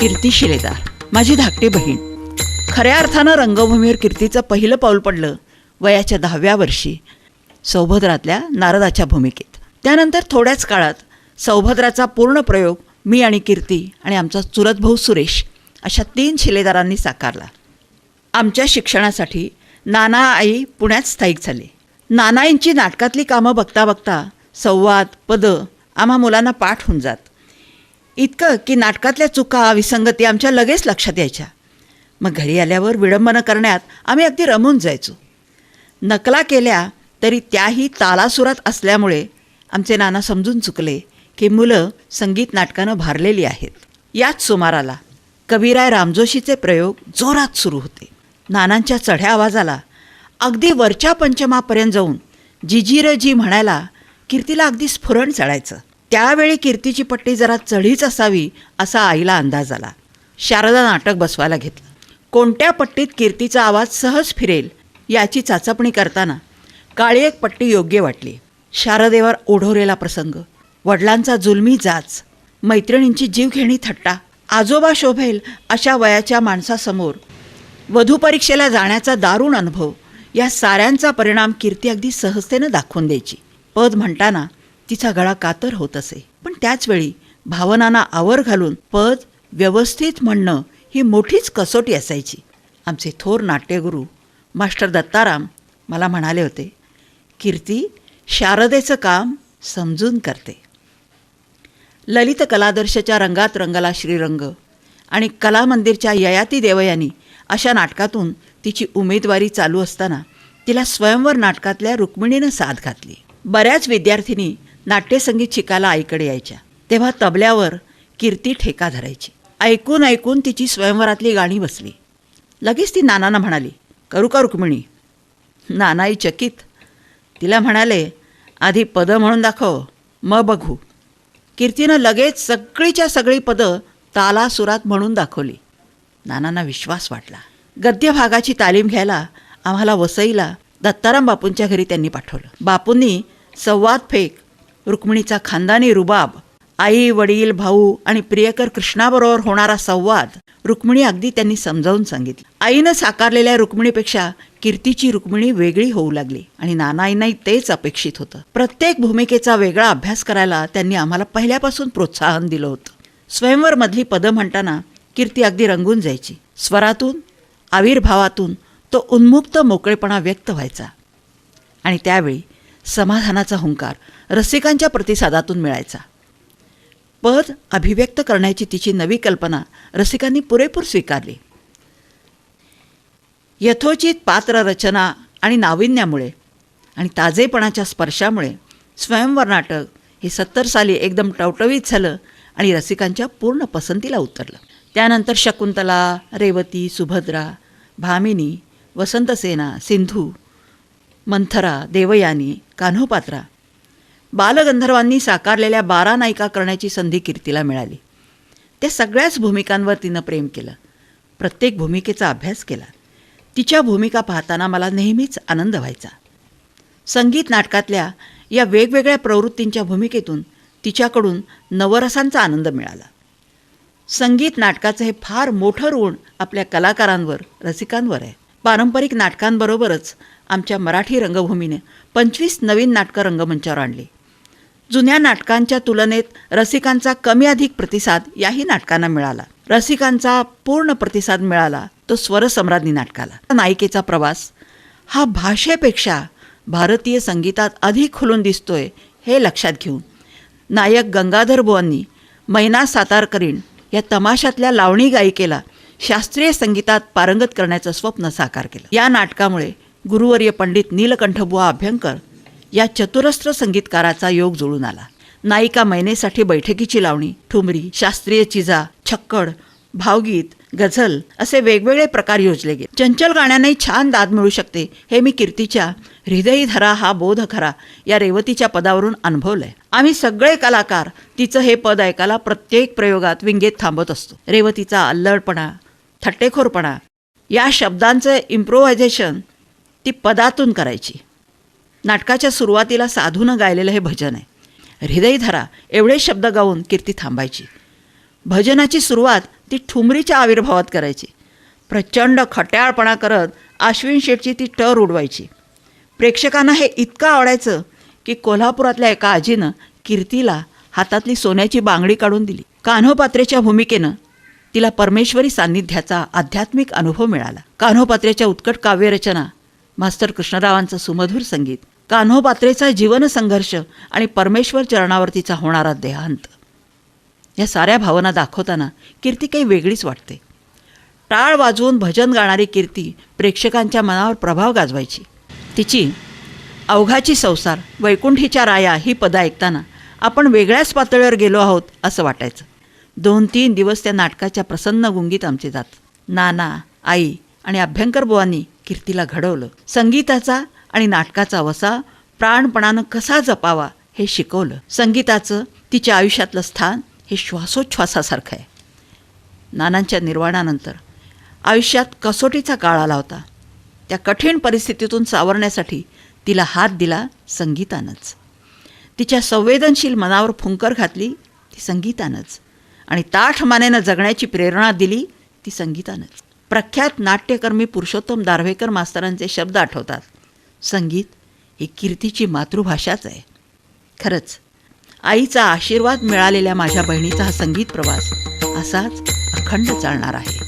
कीर्ती शिलेदार. माझी धाकटी बहीण. खऱ्या अर्थानं रंगभूमीवर कीर्तीचं पहिलं पाऊल पडलं वयाच्या दहाव्या वर्षी सौभद्रातल्या नारदाच्या भूमिकेत. त्यानंतर थोड्याच काळात सौभद्राचा पूर्ण प्रयोग मी आणि कीर्ती आणि आमचा चुरतभाऊ सुरेश अशा तीन शिलेदारांनी साकारला. आमच्या शिक्षणासाठी नाना आई पुण्यात स्थायिक झाले. नानाईंची नाटकातली कामं बघता बघता संवाद पदं आम्हा मुलांना पाठ होऊन जात. इतकं की नाटकातल्या चुका विसंगती आमच्या लगेच लक्षात यायच्या. मग घरी आल्यावर विडंबनं करण्यात आम्ही अगदी रमून जायचो. नकला केल्या तरी त्याही तालासुरात असल्यामुळे आमचे नाना समजून चुकले की मुलं संगीत नाटकानं भारलेली आहेत. याच सुमाराला कवीराय रामजोशीचे प्रयोग जोरात सुरू होते. नानांच्या चढ्या आवाजाला अगदी वरच्या पंचमापर्यंत जाऊन जिजीर जी म्हणायला कीर्तीला अगदी स्फुरण चढायचं. त्यावेळी कीर्तीची पट्टी जरा चढीच असावी असा आईला अंदाज आला. शारदा नाटक बसवायला घेतलं. कोणत्या पट्टीत कीर्तीचा आवाज सहज फिरेल याची चाचपणी करताना काळी एक पट्टी योग्य वाटली. शारदेवर ओढवलेला प्रसंग. वडिलांचा जुलमी जाच. मैत्रिणींची जीवघेणी थट्टा. आजोबा शोभेल अशा वयाच्या माणसासमोर. वधू परीक्षेला जाण्याचा दारुण अनुभव. या साऱ्यांचा परिणाम कीर्ती अगदी सहजतेनं दाखवून द्यायची. पद म्हणताना तिचा गळा कातर होत असे. पण त्याचवेळी भावनांना आवर घालून पद व्यवस्थित म्हणणं ही मोठीच कसोटी असायची. आमचे थोर नाट्यगुरू मास्टर दत्ताराम मला म्हणाले होते कीर्ती शारदेचं काम समजून करते. ललित कलादर्शच्या रंगात रंगला श्रीरंग आणि कलामंदिरच्या ययाती देवयानी अशा नाटकातून तिची उमेदवारी चालू असताना तिला स्वयंवर नाटकातल्या रुक्मिणीनं साथ घातली. बऱ्याच विद्यार्थिनी नाट्यसंगीत शिकायला आईकडे यायच्या. तेव्हा तबल्यावर कीर्ती ठेका धरायची. ऐकून ऐकून तिची स्वयंवरातली गाणी बसली. लगेच ती नानांना म्हणाली करू का रुक्मिणी? नानाई चकित. तिला म्हणाले आधी पदं म्हणून दाखव मग बघू. कीर्तीनं लगेच सगळीच्या सगळी पदं तालासुरात म्हणून दाखवली. नानांना विश्वास वाटला. गद्य भागाची तालीम घ्यायला आम्हाला वसईला दत्ताराम बापूंच्या घरी त्यांनी पाठवलं. बापूंनी संवाद फेक रुक्मिणीचा खानदानी रुबाब आई वडील भाऊ आणि प्रियकर कृष्णाबरोबर होणारा संवाद रुक्मिणी अगदी त्यांनी समजावून सांगितली. आईनं साकारलेल्या रुक्मिणीपेक्षा कीर्तीची रुक्मिणी वेगळी होऊ लागली आणि नानाईंनाही तेच अपेक्षित होतं. प्रत्येक भूमिकेचा वेगळा अभ्यास करायला त्यांनी आम्हाला पहिल्यापासून प्रोत्साहन दिलं होतं. स्वयंवरमधली पदं म्हणताना कीर्ती अगदी रंगून जायची. स्वरातून आविर्भावातून तो उन्मुक्त मोकळेपणा व्यक्त व्हायचा. आणि त्यावेळी समाधानाचा हुंकार रसिकांच्या प्रतिसादातून मिळायचा. पद अभिव्यक्त करण्याची तिची नवी कल्पना रसिकांनी पुरेपूर स्वीकारली. यथोचित पात्र रचना आणि नाविन्यामुळे आणि ताजेपणाच्या स्पर्शामुळे स्वयंवर नाटक हे सत्तर साली एकदम टवटवीत झालं आणि रसिकांच्या पूर्ण पसंतीला उतरलं. त्यानंतर शकुंतला रेवती सुभद्रा भामिनी वसंतसेना सिंधू मंथरा देवयानी कान्होपात्रा. बालगंधर्वांनी साकारलेल्या बारा नायिका करण्याची संधी कीर्तीला मिळाली. त्या सगळ्याच भूमिकांवर तिनं प्रेम केलं. प्रत्येक भूमिकेचा अभ्यास केला. तिच्या भूमिका पाहताना मला नेहमीच आनंद व्हायचा. संगीत नाटकातल्या या वेगवेगळ्या प्रवृत्तींच्या भूमिकेतून तिच्याकडून नवरसांचा आनंद मिळाला. संगीत नाटकाचं हे फार मोठं ऋण आपल्या कलाकारांवर रसिकांवर आहे. पारंपरिक नाटकांबरोबरच आमच्या मराठी रंगभूमीने पंचवीस नवीन नाटकं रंगमंचावर आणली. जुन्या नाटकांच्या तुलनेत रसिकांचा कमी अधिक प्रतिसाद याही नाटकांना मिळाला. रसिकांचा पूर्ण प्रतिसाद मिळाला तो स्वरसम्राज्ञी नाटकाला. नायिकेचा प्रवास हा भाषेपेक्षा भारतीय संगीतात अधिक खुलून दिसतोय हे लक्षात घेऊन नायक गंगाधर बुवांनी मैना सातारकरीण या तमाशातल्या लावणी गायिकेला शास्त्रीय संगीतात पारंगत करण्याचं स्वप्न साकार केलं. या नाटकामुळे गुरुवर्य पंडित नीलकंठबुवा अभ्यंकर या चतुरस्त्र संगीतकाराचा योग जुळून आला. नायिका मैनेसाठी बैठकीची लावणी ठुमरी शास्त्रीय चिजा छक्कड भावगीत गझल असे वेगवेगळे प्रकार योजले गेले. चंचल गाण्यानेही छान दाद मिळू शकते हे मी कीर्तीच्या हृदयी धरा हा बोध खरा या रेवतीच्या पदावरून अनुभवलंय. आम्ही सगळे कलाकार तिचं हे पद ऐकायला प्रत्येक प्रयोगात विंगेत थांबत असतो. रेवतीचा अल्लडपणा थट्टेखोरपणा. या शब्दांचं इम्प्रोव्हायझेशन ती पदातून करायची. नाटकाच्या सुरुवातीला साधूनं गायलेलं हे भजन आहे. हृदयधरा एवढे शब्द गाऊन कीर्ती थांबायची. भजनाची सुरुवात ती ठुमरीच्या आविर्भावात करायची. प्रचंड खट्याळपणा करत अश्विन शेठची ती टर उडवायची प्रेक्षकांना हे इतकं आवडायचं की कोल्हापुरातल्या एका आजीनं कीर्तीला हातातली सोन्याची बांगडी काढून दिली. कान्होपात्रेच्या भूमिकेनं तिला परमेश्वरी सान्निध्याचा आध्यात्मिक अनुभव मिळाला. कान्होपात्रेच्या उत्कट काव्यरचना मास्तर कृष्णरावांचं सुमधुर संगीत कान्होपात्रेचा जीवनसंघर्ष आणि परमेश्वर चरणावरतीचा होणारा देहांत. या साऱ्या भावना दाखवताना कीर्ती काही वेगळीच वाटते. टाळ वाजवून भजन गाणारी कीर्ती प्रेक्षकांच्या मनावर प्रभाव गाजवायची. तिची अवघाची संसार वैकुंठीच्या राया ही पदं ऐकताना आपण वेगळ्याच पातळीवर गेलो आहोत असं वाटायचं. दोन तीन दिवस त्या नाटकाच्या प्रसन्न गुंगीत आमचे जात. नाना आई आणि अभ्यंकर बुवांनी कीर्तीला घडवलं. संगीताचा आणि नाटकाचा वसा प्राणपणानं कसा जपावा हे शिकवलं. संगीताचं तिच्या आयुष्यातलं स्थान हे श्वासोच्छ्वासासारखं आहे. नानांच्या निर्वाणानंतर आयुष्यात कसोटीचा काळ आला होता. त्या कठीण परिस्थितीतून सावरण्यासाठी तिला हात दिला संगीतानंच. तिच्या संवेदनशील मनावर फुंकर घातली ती संगीतानंच. आणि ताठ मानेनं जगण्याची प्रेरणा दिली ती संगीतानंच. प्रख्यात नाट्यकर्मी पुरुषोत्तम दारव्हेकर मास्तरांचे शब्द आठवतात. संगीत ही कीर्तीची मातृभाषाच आहे. खरंच आईचा आशीर्वाद मिळालेल्या माझ्या बहिणीचा हा संगीत प्रवास असाच अखंड चालणार आहे.